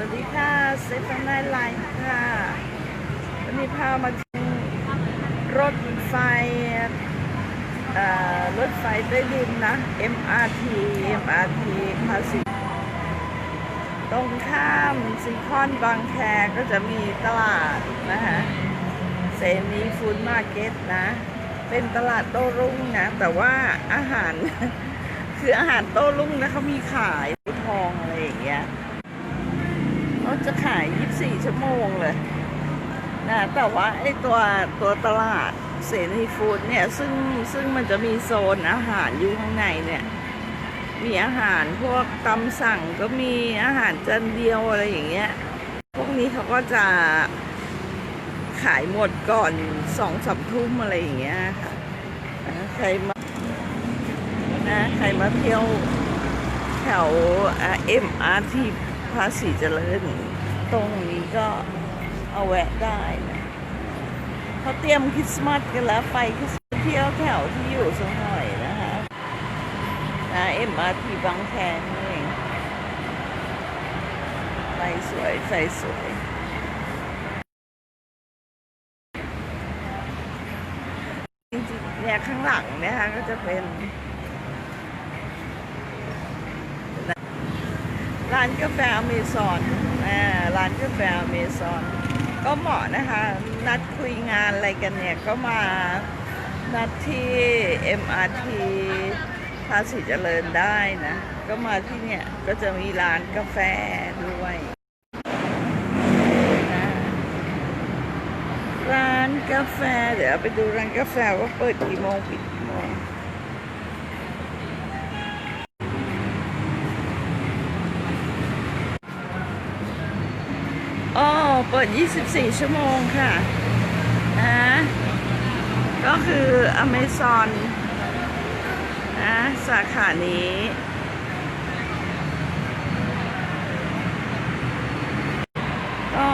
วัสดีค่ะเซฟนายไลน์ค่ะวันนี้พามาถึงรถไฟรถไฟใต้ดินนะ MRT MRT ภาษีตรงข้ามซีคอนบางแคก็จะมีตลาดนะคะเซนีฟู้ดมาร์เก็ตนะ เป็นตลาดโต้รุ่งนะ แต่ว่าอาหาร คืออาหารโต้รุ่งนะเขามีขายทองอะไรอย่างเงี้ย เขาจะขาย 24 ชั่วโมงเลยนะแต่ว่าไอ้ตัวตัวตลาดเสรีฟู้ดเนี่ย ซึ่งซึ่งมันจะมีโซนอาหารอยู่ข้างในเนี่ย มีอาหารพวกตำสั่งก็มีอาหารจานเดียวอะไรอย่างเงี้ย พวกนี้เขาก็จะขายหมดก่อนสองสามทุ่มอะไรอย่างเงี้ยค่ะใครมานะใครมาเที่ยวแถวเอ็มอาร์ทีภาษีเจริญ ตรงนี้ก็เอาแวะได้นะเขาเตรียมคริสต์มาสกันแล้วไปคริสต์มาสเที่ยวแถวที่อยู่สักหน่อยนะคะนะเอ็มอาร์ทีบางแคนี่เองไฟสวยไฟสวยจริงๆเนี่ยข้างหลังนะคะก็จะเป็น ร้านกาแฟอเมซอนร้านกาแฟอเมซอนก็เหมาะนะคะ นัดคุยงานอะไรกันเนี่ย ก็มานัดที่ MRT ภาษีเจริญได้นะ ก็มาที่เนี่ย ก็จะมีร้านกาแฟด้วยนะร้านกาแฟ เดี๋ยวไปดูร้านกาแฟว่าเปิดกี่โมงปิด เปิด 24 ชั่วโมงค่ะนะก็คืออเมซอนนะสาขานี้ก็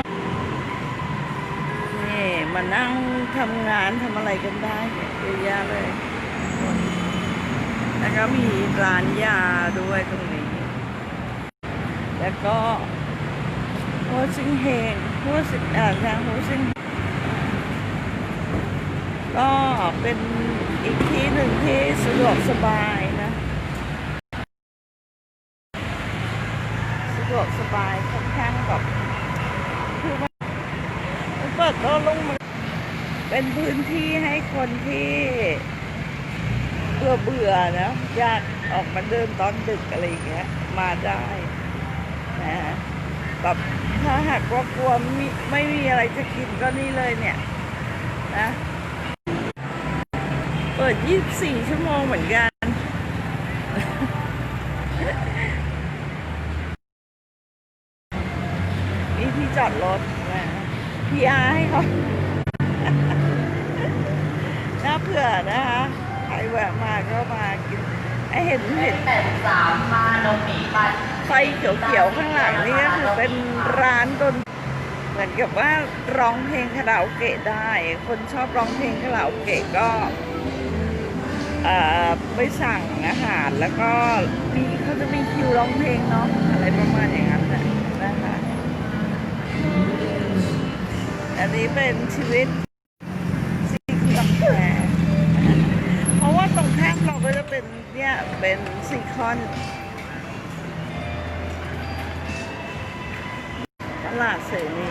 นี่มานั่งทำงานทำอะไรกันได้เยียอะแยะเลย แล้วก็มีร้านยาด้วยตรงนี้ แล้วก็โฮซิงเฮง ฮซิงอ่าทางโฮซิงก็เป็นอีกที่หนึ่งที่สะดวกสบายนะ สะดวกสบายค่อนข้างแบบคือมันมันเปิดโต้รุ่งมันเป็นพื้นที่ให้คนที่เบื่อเบื่อนะอยากออกมาเดินตอนดึกอะไรอย่างเงี้ยมาได้นะ แบบถ้าหากว่ากลัวไม่ไม่มีอะไรจะกินก็นี่เลยเนี่ยนะเปิด 24 ชั่วโมงเหมือนกันมีที่จอดรถนะพีอาให้เขาน่าเผื่อนะคะใครแวะมาก็มากินไอเห็นเห็นแปดสามมาโนมิปัน ไฟเขียวๆข้างหลังนี่ก็คือเป็นร้านดนเหมือนกับว่าร้องเพลงคาราโอเกะได้ คนชอบร้องเพลงคาราโอเกะก็ไปสั่งอาหารแล้วก็มีเขาจะมีคิวร้องเพลงเนาะอะไรประมาณอย่างนั้นนะนะคะอันนี้เป็นชีวิตซีคอนแฟเพราะว่าตรงข้างเราก็จะเป็นเนี่ยเป็นซีคอน ลาดเสรี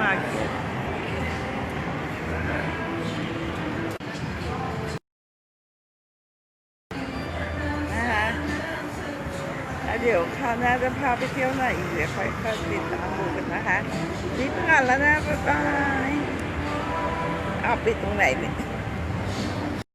มาเก็ตนะคะแล้วเดี๋ยวคราวหน้าจะพาไปเที่ยวไหนอีกเดี๋ยวค่อยๆติดตามดูกันนะคะนี่ไปก่อนแล้วนะบ๊ายบายเอาปิดตรงไหนเนี่ย